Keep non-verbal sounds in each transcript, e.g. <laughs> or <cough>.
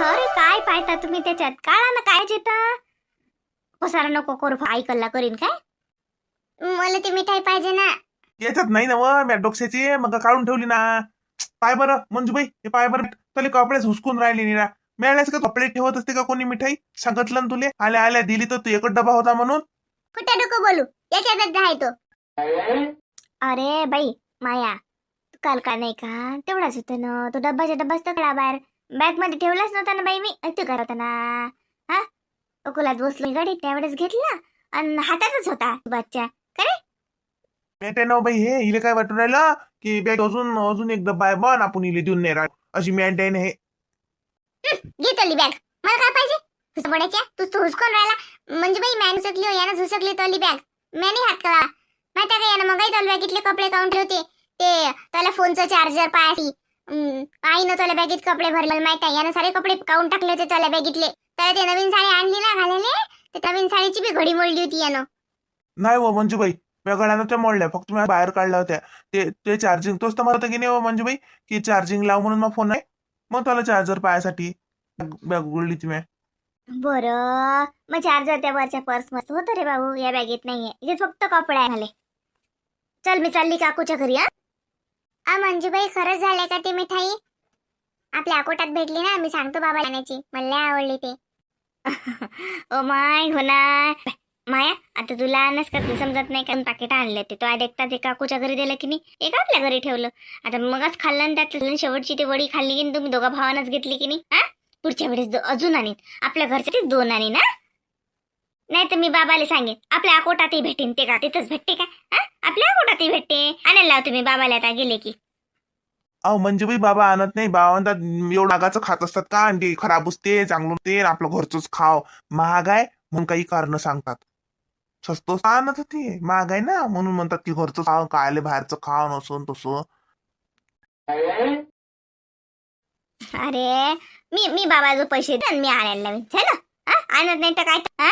अरे काय पाहता तुम्ही त्याच्यात? काळा ना काय जेता? पसारा नको करू ऐकल्ला करीन काय? मला ती मिठाई पाहिजे ना. याच्यात नाही ना व मॅ डोक्याची मग काढून ठेवली ना. पाय बरं मंजूबाई हे पाय बरं. तले कपडेच हुसकून राहिली निरा. मिळाल्यास का कपडे ठेवत असते का कोणी मिठाई? सांगितलं ना तुले? आल्या आल्या दिली तर तू एकच डबा होता म्हणून. कुठे नको बोलू? याच्यातच आहे तो. अरे बाई माया तू काल का नाही का? तेवढाच होतं ना. तो डब्बाच्या डब्बाच तकडा बाहेर. बॅगमध्ये ठेवलाच नव्हता ना बाई मी. तू करत ना. हा? अकोल्यात बसलो गाडी त्यावेळेस घेतला आणि हातातच होता बच्चा मेटे ना बाई हे हिले काय वाटून राहिलं की बॅग अजून अजून एक डब्बा आहे बन आपण हिले देऊन नाही राहिलो. अशी मेंटेन हे. घे तली बॅग. मला काय पाहिजे? हुसपड्याच्या तू तू हुसकून राहिला. म्हणजे बाई मॅन हुसकली हो यानं हुसकली तली बॅग. मॅने हात कळा माहिती का यानं मग तल बॅगेतले कपडे काढून ठेवते? ते त्याला फोनचं चार्जर पायाशी हम्म, आईनं त्याला बॅगेत कपडे भरले माहिती आहे. यानं सारे कपडे काढून टाकले होते त्याला बॅगेतले? त्याला ते नवीन साडी आणली ना घालायले? ते नवीन साडीची बी घडी मोडली होती यानं. नाही हो मंजूबाई. वेगळ्यानं त्या मोडल्या. फक्त मी बाहेर काढल्या होत्या. ते ते चार्जिंग तोच तर मला की नाही हो मंजूबाई? की चार्जिंग लाव म्हणून मग फोन आहे? मग त्याला चार्जर पायासाठी बॅग उघडली ती मी बरं. मग चार्जर त्या वरच्या पर्स मस्त होतं रे बाबू. या बॅगेत नाहीये. इथे फक्त कपडे आहे चल मी चालली काकूच्या घरी हा. आ मंजूबाई खरंच झालंय का ती मिठाई? आपल्या अकोटात भेटली ना मी सांगतो बाबा जाण्याची मला आवडली ते. <laughs> ओ माय होणार माया आता तुला आणच का? तू समजत नाही का? पाकिट आणले ते तो आज एकटा ते काकूच्या घरी दिलं की नाही. एक आपल्या घरी ठेवलं. आता मगच खाल्लं आणि त्यात शेवटची ती वडी खाल्ली की तुम्ही दोघा भावानच घेतली की नाही? हा? पुढच्या वेळेस अजून आणीन. आपल्या घरच्यासाठी दोन आणीन ना नाही तर मी बाबाला सांगेन आपल्या अकोटातही भेटेन ते का तिथंच भेटते का? हा? आपल्या अकोटातही भेटते. आणायला लावतो मी बाबाला आता गेले की. अहो मंजूबाई बाबा आणत नाही बाबा म्हणतात एवढं महागाचं खात असतात का? आणि ते खराब असते चांगलं ते आपलं घरचंच खाव. महाग आहे म्हणून काही कारण सांगतात. स्वस्त आणत होते महाग आहे ना म्हणून म्हणतात की घरचं खाव कायले बाहेरचं खाव नसून तसं. अरे मी मी बाबाला पैसे दे आणि मी आणायला लावीन. हा? आणत नाही तर काय? हा?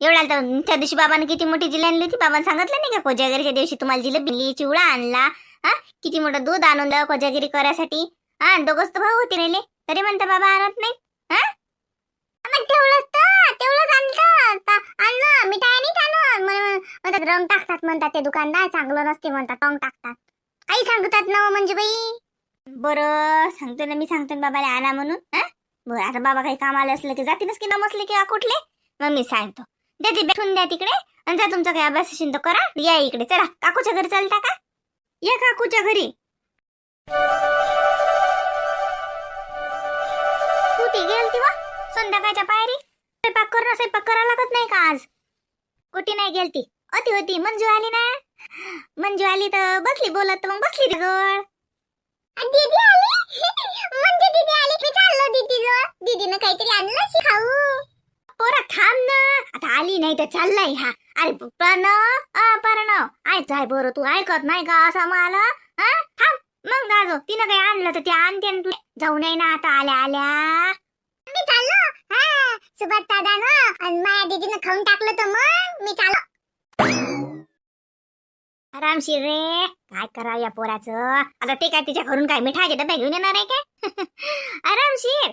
एवढा तर त्या दिवशी बाबाने किती मोठी जिल्हा आणली होती. बाबांनी सांगितलं नाही का कोजागिरीच्या दिवशी तुम्हाला जिलेबी चिवडा आणला हा? किती मोठं दूध आणून दिलं कोजागिरी करायसाठी. हा दोघच तर भाऊ होते नेले तरी म्हणता बाबा आणत नाही हा? मग तेवढंच तेवढंच आणलं आणलं. मिठाई नाही आणलं म्हणतात रंग टाकतात म्हणतात ते दुकानदार. चांगलं नसते म्हणतात रंग टाकतात. काही सांगतात ना म्हणजे बाई. बरं सांगतो ना मी सांगतो ना बाबाला आणा म्हणून. हा? बरं आता बाबा काही कामाला असलं की जातीनच की नमसले की कुठले मग मी सांगतो. द्या ती भेटून द्या तिकडे आणि जा तुमचा काय अभ्यास असेल तर करा. या इकडे चला. काकूच्या घरी चालता का? या काकूच्या घरी. कुठे गेल ती वा? संध्याकाळच्या पायरी? स्वयंपाक करणं स्वयंपाक करा लागत नाही का आज? कुठे नाही गेलती? अति होती. मंजू आली ना? मंजू आली तर बसली बोलत तर मग बसली ती जवळ दीदी आली म्हणजे दीदी आली मी चाललो दीदी जवळ दीदीनं काहीतरी आणलं शी खाऊ पोरा थांब ना आता नाही तर चाललाय हा. अरे प्रणव प्रणव ऐक आहे बरं तू ऐकत नाही का असं मला? हा थांब. मग दाजो तिनं काही आणलं तर ते आणते ना तू जाऊ नाही ना आता आल्या आल्या. मी चाललो. हा. सुभाष दादा ना आणि माझ्या दीदीनं खाऊन टाकलं तर मग मी चाललो. आरामशीर रे. काय करा या पोराचं? आता ते काय तिच्या घरून काय मिठाईचे डबे घेऊन येणार आहे काय? <laughs> आरामशीर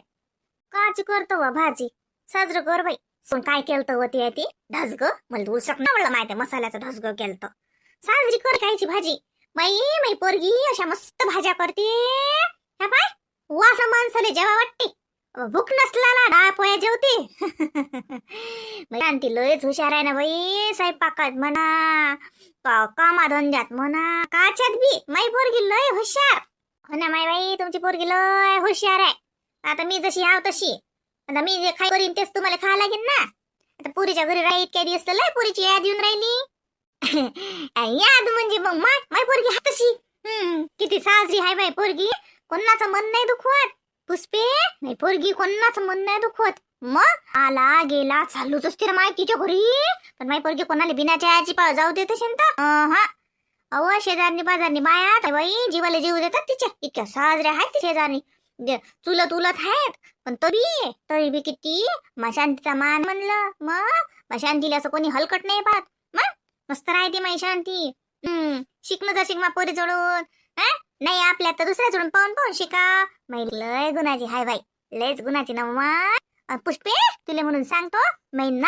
काच करतो वा भाजी. साजरं कर बाई. पण काय केलं होती ती? ढसग? मला तू उसक आवडलं माहिती मसाल्याचं ढसग केलं साजरी कर खायची भाजी. बाई माई पोरगी अशा मस्त भाज्या करते. ह्या पाय वास माणसाले जेव्हा वाटते. भूक नसला ना डाळ पोया जेवते. <laughs> बाई आणती लयच हुशार आहे ना बाई स्वयंपाकात म्हणा का- कामाधंद्यात म्हणा काच्यात बी. माई पोरगी लय हुशार. हो ना माई बाई तुमची पोरगी लय हुशार आहे. आता मी जशी आव तशी. आता मी जे खाई करीन तेच तुम्हाला खायला लागेल ना. आता पुरीच्या घरी राही इतक्या दिवस तर लय पुरीची याद येऊन राहिली. याद म्हणजे मग माय माय पोरगी हा तशी हम्म, किती साजरी हाय बाय पोरगी. कोणाचं मन नाही दुखवत. पुष्पे नाही पोरगी कोणाचं मन नाही दुखवत. मग आला गेला चालूच असते रे माय तिच्या घरी. पण माय पोरगी कोणाला बिना चहाची पाव जाऊ देत असेल तर? हा अहो शेजारनी बाजारनी बाया बाई जीवाला जीव देतात तिच्या. इतक्या साजऱ्या आहेत ती शेजारनी. म्हणजे चुलत उलत आहेत पण तरी तरी बी किती शांतीचा मान म्हणलं. मग? शांतीला असं कोणी हलकट नाही पाहत. मग? मस्त राहते माई शांती. हम्म शिकणं जा शिकमा पोरी जोडून. हा? नाही आपल्या तर दुसऱ्या जोडून पाहून पाहून शिका. मै लय गुणाची हाय बाई. लयच गुणाची ना पुष्पे तुला म्हणून सांगतो महिना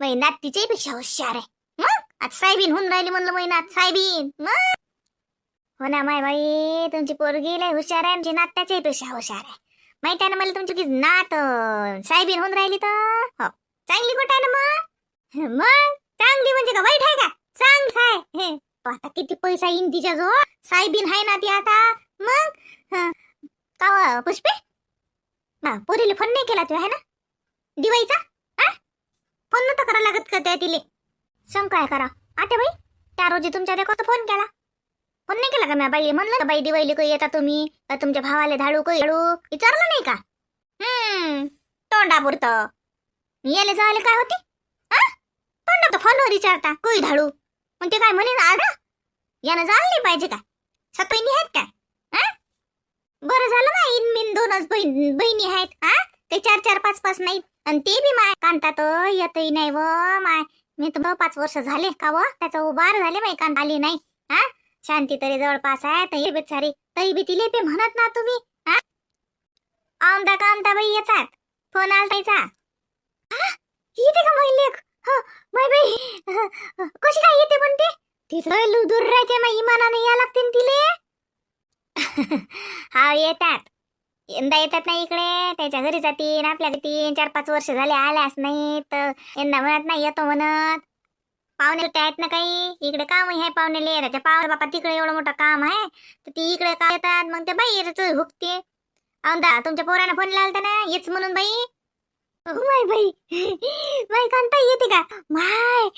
नात तिच्याही पेक्षा हुशार आहे. मग? आज साहेबीन होऊन राहिली म्हणलं महिन्यात साहेबीन मग? हो ना माय बाई तुमची पोरगी लय हुशार आहे आमची नात्याच्याही पेक्षा हुशार आहे. माहिती आहे ना मला तुमची नात साहेबीन होऊन राहिली तर? हो. चांगली गोट आहे ना मग? मग? चांगली म्हणजे का वाईट आहे का? चांगली आहे हे आता किती पैसा येईन तिच्या जो सायबीन आहे ना ती आता? मग? का पुष्पे? हा पोरीला फोन नाही केला तू आहे ना? दिवाळीचा? फोन नव्हता करा लागत का त्या तिले? सांग काय करा. आठ बाई त्या रोजी तुमच्या देखो फोन केला? फोन नाही केला का म्या बाई म्हणलं ना बाई दिवाळी काही येता तुम्ही? का तुमच्या भावाले धाडू काही धाडू? विचारलं नाही का? हम्म तोंडापुरतं. याले जायला काय होते? हा फोनवर विचारता कोई धाडू? मग ते काय म्हणे आज यानं जायला नाही पाहिजे का? सात बहिणी आहेत काय? बरं झालं ना इन मिन दोनच बहीण बहिणी आहेत हा ते चार चार पाच पाच नाहीत. आणि ते बी माय कांतात येतही नाही व माय. मी तर पाच वर्ष झाले का व? त्याचा उभार झाले माय कांत आली नाही हा शांती तरी जवळपास आहे तरी बिचारी तरी बी तिले बी म्हणत ना तुम्ही हा? आमदा कामता बाई येतात? फोन आलतायचा हा? येते का माई लेख माय बाई कशी काय येते पण ते? तिथं लुदूर राहते मग इमानाने या लागते तिले. <laughs> हा येतात. यंदा येतात ना इकडे त्याच्या घरी जातीन आपल्या तीन चार पाच वर्ष झाले आल्यास नाही तर यंदा म्हणत नाही येतो म्हणत. पाहुणे आहेत ना काही इकडे काम आहे पाहुणेले त्याच्या पाहुणे बापा तिकडे एवढं मोठं काम आहे तर ती इकडे काय येतात? मग ते बाई हुकते. औंदा तुमच्या पोरानं फोन लावता ना? येच म्हणून बाई. माय बाई. माय कांता येते का? माय.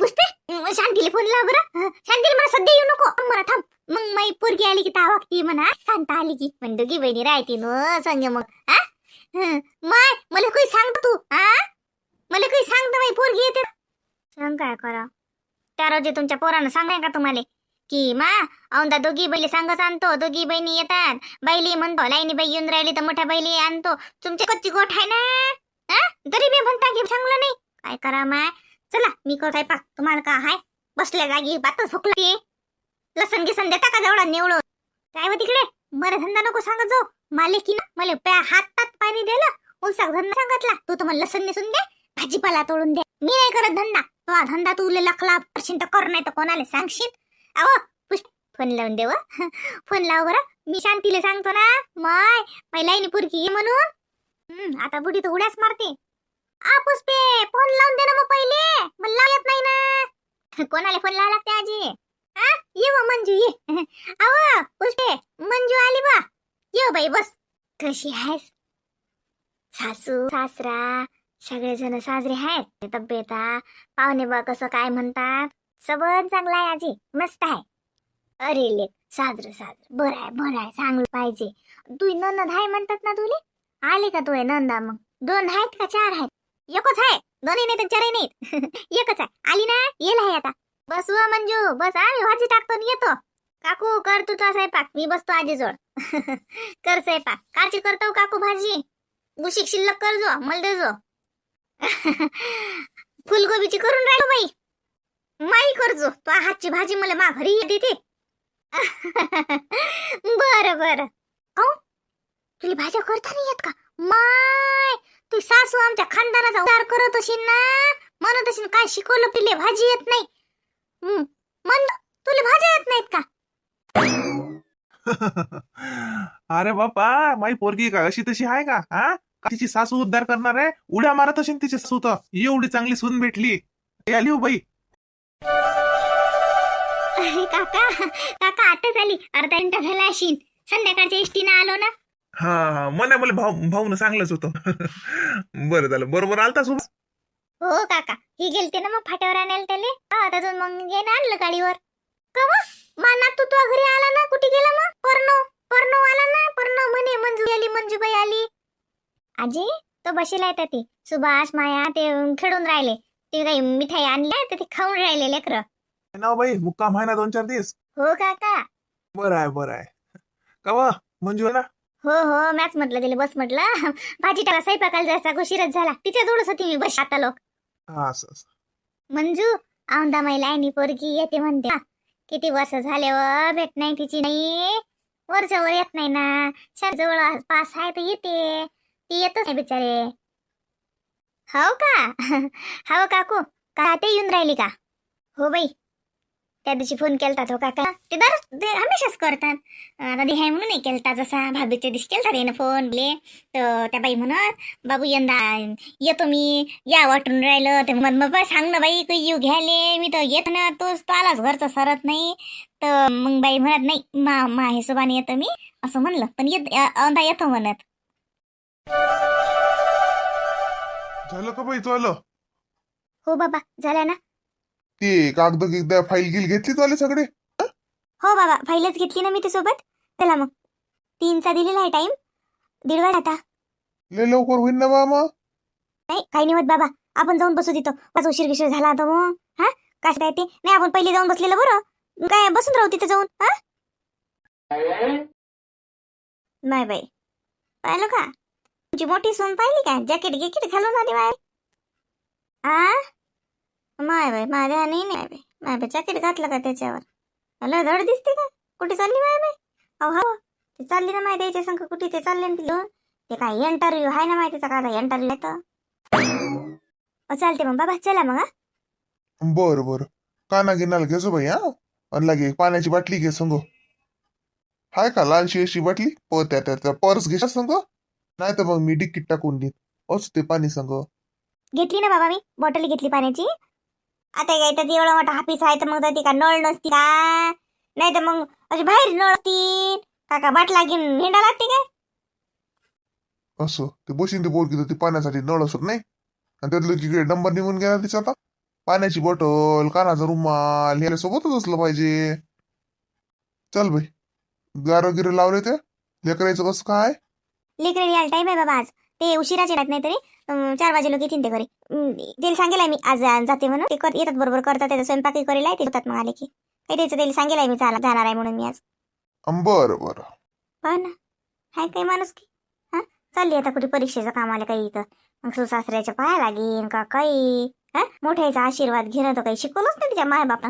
पुष्पे शांतीला फोन लाव बरं. शांतीला मला सध्या येऊ नको. मला थांब. मग माई पोरगी आली की ता वागती म्हणा. कांता आली की. पण दोघी बहिणी राहते न सांग मग. हा माय मला काही सांगतो तू. हा मला काही सांगतो बाई पोरगी येते. सांग काय करा? त्या रोजी तुमच्या पोरानं सांगाय का तुम्हाला? की मा औंदा दोघी बैली सांगच आणतो. दोघी बहिणी येतात. बैली म्हणतो लाईनी बाई येऊन राहिली तर मोठ्या बैली आणतो. तुमची कच्ची गोठ आहे ना? तरी मी म्हणता की सांगलं नाही? काय करा माय चला मी करताय. पा तुम्हाला का हाय? बसल्या जागी बातच फुकली लसण गिसन देता का जेवढा निवडून काय व तिकडे? मला धंदा नको सांगत जो माले की ना मला प्या हातात पाणी दिलं उलसाक धंदा सांगितला. तू तर मला लसण नेसून दे भाजीपाला तोडून दे. मी नाही करत धंदा. तो धंदा तू लखला करशील तर कर नाही तर कोणाला सांगशील? अहो पुष्प फोन लावून देव. <laughs> फोन लाव बरं. मी शांतीला सांगतो ना. माय पहिला पुरकी ये म्हणून. आता बुडी तर उड्याच मारते. आ पुष्पे फोन लावून दे ना मग पहिले. मला येत नाही ना. <laughs> कोणाला फोन लावा लागते आजी? हा ये व मंजू ये. <laughs> अहो पुष्पे मंजू आली बा. ये बाई बस. कशी आहेस? सासू सासरा सगळेजण साजरे आहेत. तब्येता पाहुणे बा कसं काय म्हणतात? सबन चांगलं आहे आजी मस्त आहे. अरे ले साजरं साजरं. बरं आहे बरं आहे चांगलं पाहिजे. तू ननद आहे म्हणतात ना तुले? आले का तू नंदा मग? दोन आहेत का चार आहेत? एकच आहे. दोन्ही नाही तर चारही नाहीत. <laughs> एकच आहे. आली ना? येल आहे आता. बस व मंजू बस आम्ही भाजी टाकतो येतो. काकू कर तू तो स्वयंपाक. मी बसतो आजीजवळ. <laughs> कर स्वयंपाक. काची करतो काकू भाजी? गुशिक शिल्लक कर जो मला दे जो. <laughs> फुलगोबीची करून राहिलो बाई. माई करजो. तो हातची भाजी मला मा घरी येते बर <laughs> बर. हो तुला भाज्या करता नाही येत का? माय तू सासू आमच्या खानदानाचा उद्धार करत असेल ना? म्हणत असेल काय शिकवलं पिले भाजी येत नाही. म्हण तुला भाज्या येत नाहीत का? <laughs> अरे बापा माई पोरगी का? अशी तशी आहे का? हा? का तिची सासू उद्धार करणार आहे. उड्या मारत असेल तिची सासू तर. एवढी चांगली सून भेटली. आली हो बाई. अरे काका काका आता झाली. अर्धा घंटा झाला अशीन. संध्याकाळच्या एसटीनं आलो ना. हा हा. मना मला भाऊ भाऊन सांगलंच होतं. बरं झालं. बरोबर आलता सुभाष हो काका. ही गेलते ना मग फाट्यावर आणायला त्याले. हा अजून मग गेलं आणलं गाडीवर. का मग? माना तू तुझ्या घरी आला ना? कुठे गेला मग? पर्णव पर्णव आला ना? पर्णव म्हणे मंजू आली मंजूबाई आली. आजी तो बशीला येतात ते. सुभाष माया ते खेळून राहिले. ते काही मिठाई आणल्या तर ते खाऊन राहिले लेकर. ना बाई मुक्काम आहे ना दोन चार दिवस? हो काका. बरं आहे बरं आहे. का वा मंजू आहे ना? हो हो मॅच म्हटलं तिला बस म्हटलं. भाजी टाका स्वयंपाकाला जायचा उशीरच झाला. तिच्या जोडच होती मी बस आता लोक. हा असं असं. मंजू औंदा महिला आणि पोरगी येते म्हणते. हा. किती वर्ष झाले व भेट नाही तिची नाही. वरच्या वर येत नाही ना. शाळेत जवळ पास आहे तर येते. ती येतच नाही बिचारे. हो का? <laughs> हो काकू का ते येऊन राहिली का? हो बाई. त्या दिवशी फोन केलता तो हो काका. ते दर ते हमेशाच करतात. आता हे म्हणून नाही केलता जसा भाभीच्या दिवशी केलता त्यानं फोन बोले तर त्या बाई म्हणत बाबू यंदा येतो मी या वाटून राहिलं. ते मग मग सांग ना बाई काही येऊ घ्यायले. मी तर येत ना तोच तो आलाच घरचा सरत नाही. तर मग बाई म्हणत नाही मा मा हिशोबाने येतो मी. असं म्हणलं पण येत औंधा येतो म्हणत. झालं का बाई हो बाबा झाला ना. ते कागद गिगद फाईल गिल घेतली तुला सगळे? हो? बाबा फाईलच घेतली ना मी ते सोबत. चला मग. तीनचा दिलेला आहे टाइम दीड वाज आता लय लवकर होईन ना बा मग नाही काही नाही होत बाबा. आपण जाऊन बसू तिथं. पाच उशीर गिशीर झाला आता मग. हा? काय काय ते? नाही आपण पहिले जाऊन बसलेलं बरं. काय बसून राहू तिथं जाऊन. हा? नाही बाई पाहिलं का? तुमची मोठी सून पाहिली का? जॅकेट गिकेट घालून आली बाय आ? माय बाय माझ्या नाही नाही बाय माय बाई जॅकेट घातलं का त्याच्यावर? लय धड दिसते का? कुठे चालली माय बाय अहो हो. ते चालली ना माहिती द्यायच्या संग. कुठे ते चालले ना तिथं? ते काय इंटरव्ह्यू आहे ना माहितीचा का इंटरव्ह्यू आहे चालते मग. बाबा चला मग हा. बर बर. काना गिनाला घेसो बाई हा. आणि लागे पाण्याची बाटली घे संग. हाय का लालशी अशी बाटली? पोत्या त्याचा पर्स घेशा संग. नाही तर मग मी डिक्कीट टाकून देईन. असं ते पाणी संग. घेतली ना बाबा मी? बॉटल घेतली पाण्याची. आता काय तर एवढा मोठा हापीस आहे तर मग ती का नळ नसती का? नाही तर मग अशी बाहेर नळ असतील का का बाटला घेऊन हिंडा लागते काय? असं ते बशीन ते बोलकी ते पाण्यासाठी नळ असत नाही? आणि त्यातलं की नंबर निघून गेला तिचा आता. पाण्याची बॉटल कानाचा रुमाल हे सोबतच असलं पाहिजे. चल बाई. गारो गिरो लावले ते. लेकरायचं कसं काय? लेकरं यायला टाईम आहे बाबा आज. ते उशिराचे राहत नाही तरी चार वाजे लोक येतील ते घरी. त्याला सांगेल आहे मी आज जाते म्हणून. ते कर येतात बरोबर करतात त्याचा स्वयंपाकही करेल आहे ते होतात मग आले की. काही त्याचं त्याला सांगेल आहे मी चाला जाणार आहे म्हणून मी आज. बरं बरं. हो ना. हाय काही माणूस की? हा? चालली आता कुठे परीक्षेचं काम आलं काही इथं. मग सुसासऱ्याच्या पाया लागेल का काही? हा? मोठ्याचा आशीर्वाद घेणं तर काही शिकवलंच नाही तिच्या मायबापा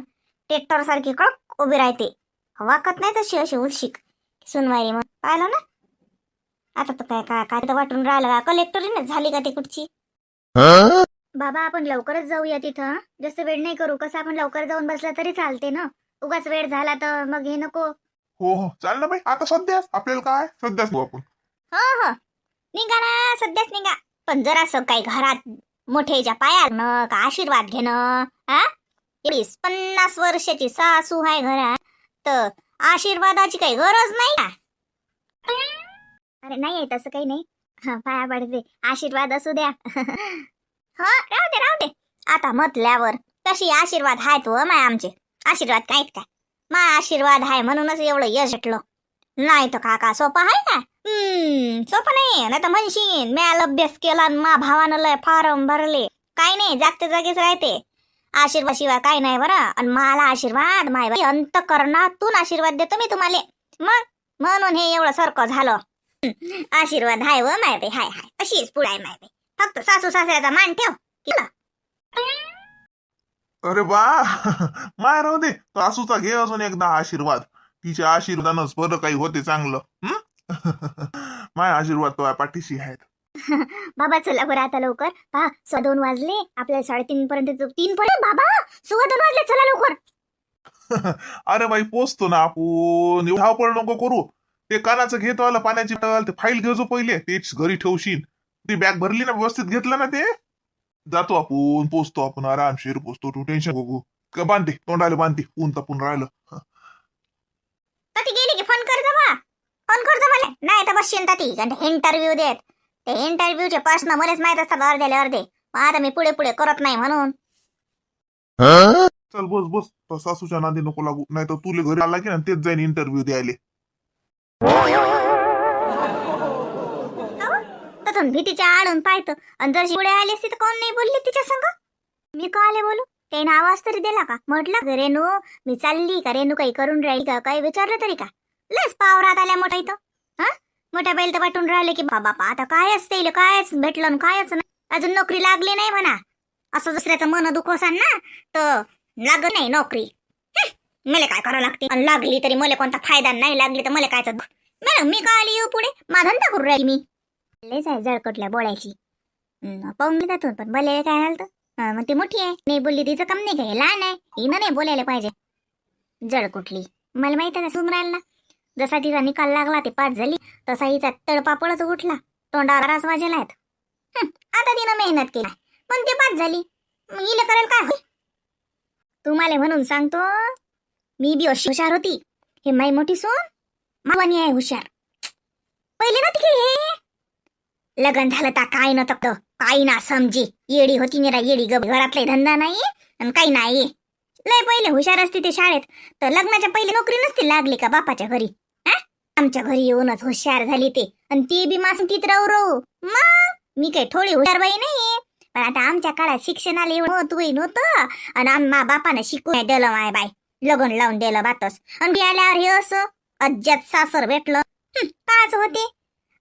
टेक्टर सारखी कडक उभी राहते. वाकत नाही तशी अशी उलशिक. सुनवाई मग. पाहिलं ना? आता तर काय काय काय तर वाटून राहिलं का? कलेक्टरीनच झाली का ती कुठची? बाबा आपण लवकरच जाऊया तिथं. हं? जास्त वेळ नाही करू. कसं आपण लवकर जाऊन बसला तरी चालते ना? उगाच वेळ झाला तर मग हे नको. हो हो. चाल ना बाई. आता सध्याच. आपल्याला काय? सध्याच जाऊ आपण. हो हो. निघा ना. सध्याच निघा. पण जरासं काही घरात मोठेच्या पाया का आशीर्वाद घेणं हा? पन्नास वर्षाची सासू आहे घरात तर आशीर्वादाची काही गरज नाही का अरे नाही आहे तसं काही नाही. हा पाया पडते. आशीर्वाद असू द्या. <laughs> हा हो, राहू दे राहू दे. आता म्हटल्यावर तशी आशीर्वाद आहेत व माय आमचे? आशीर्वाद काहीत काय माय आशीर्वाद आहे म्हणूनच एवढं यश भेटलो. नाही तर काका सोपं आहे का? हम्म सोपं नाही नाही तर म्हणशीन म्याल अभ्यास केला मा भावानं लय फारम भरले. काय नाही जागते जागीच राहते. आशीर्वाद शिवाय काय नाही बरं. आणि मला आशीर्वाद माय बाई अंतकरणातून आशीर्वाद देतो मी तुम्हाला. मग? म्हणून हे एवढं सारखं झालं. <laughs> आशीर्वाद हाय व माय बाई हाय हाय. अशीच पुढे माय बाई फक्त सासू सासऱ्याचा मान ठेव. केलं. अरे बा <laughs> माय राहू दे. सासूचा घे अजून एकदा आशीर्वाद. तिच्या आशीर्वादानंच बरं काही होते चांगलं. हं? <laughs> माय आशीर्वाद तो पाठीशी आहेत. बाबा चला बरं आता लवकर. पहा सव्वा दोन वाजले. आपल्याला साडेतीन पर्यंत तीन पर्यंत. बाबा सव्वा दोन वाजले. चला लवकर. अरे बाई पोचतो ना आपण. एवढं धावपळ नको करू. ते कानाचं घेतो आलं पाण्याची ते फाईल घेतो पहिले तेच घरी ठेवशील ती बॅग भरली ना व्यवस्थित घेतलं ना ते? जातो आपण पोचतो आपण आरामशीर पोचतो तू टेन्शन बघू क- बांधते तोंडाला बांधते ऊन तापून राहिलं. गेली की फोन कर जा बा फोन कर जा मला. नाही तर बस ती. इंटरव्ह्यू देत. ते इंटरव्ह्यूचे प्रश्न मलाच माहीत असतात अर्ध्याले अर्धे. मग आता मी पुढे पुढे करत नाही म्हणून. चल बस बस. तो सासूच्या नादी नको लागू. नाही तर तुले घरी आला की ना तेच जाईन इंटरव्ह्यू द्यायले. तथून भीतीच्या आडून पाहत. आणि जर पुढे आली असती तर कोण नाही बोलली तिच्या संग? मी का आले बोलू? त्याने आवाज तरी दिला का? म्हटलं का रेणू मी चालली का? रेणू काही करून राहील का? काही विचारलं तरी का? लस पावरात आल्या मोठा इथं. हा? मोठ्या बैल तर वाटून राहिले की बाबा आता कायच ते कायच भेटलं न कायच नाही. अजून नोकरी लागली नाही म्हणा. असं दुसऱ्याचं मन दुखवसान ना तर लागत नाही नोकरी. मला काय करावं लागते? आणि लागली तरी मला कोणता फायदा नाही लागली तर मला काय मॅडम मी का आली येऊ पुढे? माझा धंदा करू राहिली मी. लयच आहे जळकटल्या बोळ्याची. पाहून मी जातो पण बोलायला काय झालं तर? मग ती मोठी आहे. नाही बोलली तिचं काम नाही काय लहान आहे. हिनं नाही बोलायला पाहिजे. जळ कुठली मला माहीत आहे सुमरायला ना जसा तिचा निकाल लागला ते पास झाली. तसा हिचा तळपापळच उठला. तोंडावर रास वाजेला आहेत. आता तिनं मेहनत केली. पण ते पास झाली. मग हिला करेल काय? तुम्हाला म्हणून सांगतो मी बी अशी हुशार होती. हे माई मोठी सून मावानी आहे हुशार. पहिले ना की हे? लग्न झालं तर काय न तक काही ना समजी. येडी होती निरा येडी ग घरातले धंदा नाही आणि काही नाही. लय पहिले हुशार असते ते शाळेत तर लग्नाच्या पहिले नोकरी नसती लागली का बापाच्या घरी? आमच्या घरी येऊनच हुशार झाली ते आणि ती बी मासून तिथ राहू राहू. मग? मी काही थोडी हुशार बाई नाही. पण आता आमच्या काळात शिक्षणाला एवढं महत्त्व नव्हतं आणि आम्हा बापानं शिकू नाही दिलं माय बाय लग्न लावून दिलं बातस आणि आल्यावर हे असं अज्जात सासर भेटलं. पाच होते.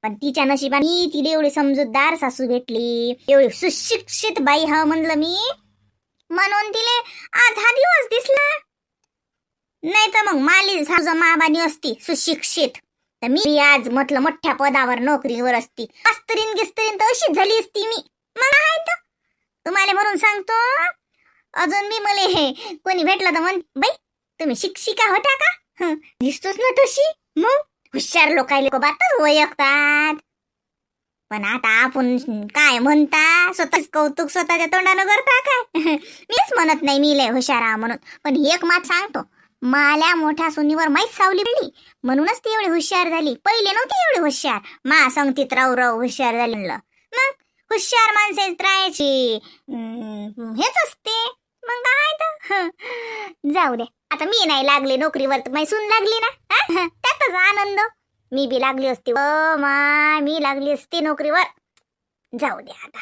पण तिच्या नशिबाने तिला एवढी समजूतदार सासू भेटली. एवढी सुशिक्षित बाई हा म्हणलं मी. म्हणून तिले आज हा दिवस दिसला. नाही तर मग माली सासू माबानी असती सुशिक्षित. तर मी आज म्हटलं मोठ्या पदावर नोकरीवर असती. अस्तरीन गिस्तरीन तर अशीच झाली असती मी. मला आहे तर. तुम्हाला म्हणून सांगतो. अजून मी मला हे कोणी भेटलं तर म्हण बाई तुम्ही शिक्षिका होता का? दिसतोच ना तशी. मग? हुशार लोकायले लोक बातच ओळखतात. पण आता आपण काय म्हणता? स्वतःच कौतुक स्वतःच्या तोंडानं करता काय? मीच म्हणत नाही मी लय हुशार आहे म्हणून. पण एक मात सांगतो. माल्या मोठ्या सुनीवर माहीत सावली पडली. म्हणूनच ती एवढी हुशार झाली. पहिले नव्हती एवढी हुशार. मा संगतीत राव राव हुशार झाली म्हणलं. मग? हुशार माणसे राहायची. हेच असते. मग काय जाऊ दे आता मी नाही लागले नोकरीवर तर माही लागली ना? हा? त्यातच आनंद. मी बी लागली असती. व माय मी लागली असती नोकरीवर. जाऊ दे आता.